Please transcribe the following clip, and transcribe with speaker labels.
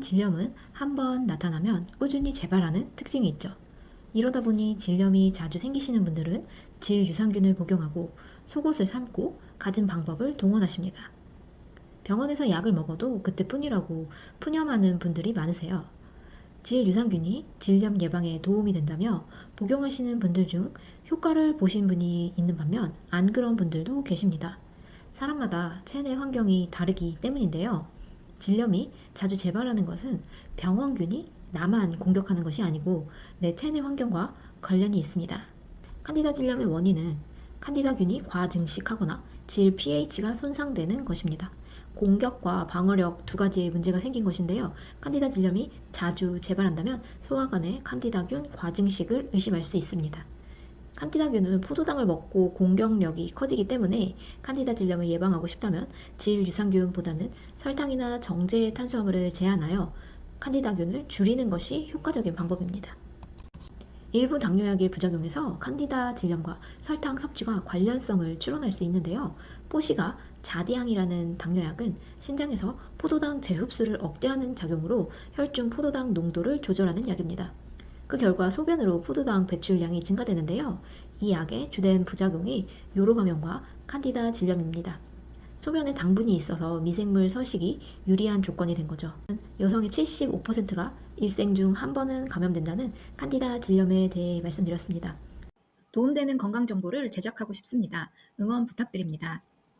Speaker 1: 질염은 한 번 나타나면 꾸준히 재발하는 특징이 있죠. 이러다 보니 질염이 자주 생기시는 분들은 질 유산균을 복용하고 속옷을 삶고 가진 방법을 동원하십니다. 병원에서 약을 먹어도 그때뿐이라고 푸념하는 분들이 많으세요. 질 유산균이 질염 예방에 도움이 된다며 복용하시는 분들 중 효과를 보신 분이 있는 반면 안 그런 분들도 계십니다. 사람마다 체내 환경이 다르기 때문인데요. 질염이 자주 재발하는 것은 병원균이 나만 공격하는 것이 아니고 내 체내 환경과 관련이 있습니다. 칸디다 질염의 원인은 칸디다균이 과증식하거나 질 pH가 손상되는 것입니다. 공격과 방어력 두 가지의 문제가 생긴 것인데요. 칸디다 질염이 자주 재발한다면 소화관의 칸디다균 과증식을 의심할 수 있습니다. 칸디다 균은 포도당을 먹고 공격력이 커지기 때문에 칸디다 질염을 예방하고 싶다면 질 유산균보다는 설탕이나 정제 탄수화물을 제한하여 칸디다균을 줄이는 것이 효과적인 방법입니다. 일부 당뇨약의 부작용에서 칸디다 질염과 설탕 섭취가 관련성을 추론할 수 있는데요. 포시가 자디앙이라는 당뇨약은 신장에서 포도당 재흡수를 억제하는 작용으로 혈중 포도당 농도를 조절하는 약입니다. 그 결과 소변으로 포도당 배출량이 증가되는데요. 이 약의 주된 부작용이 요로 감염과 칸디다 질염입니다. 소변에 당분이 있어서 미생물 서식이 유리한 조건이 된 거죠. 여성의 75%가 일생 중 한 번은 감염된다는 칸디다 질염에 대해 말씀드렸습니다. 도움되는 건강 정보를 제작하고 싶습니다. 응원 부탁드립니다.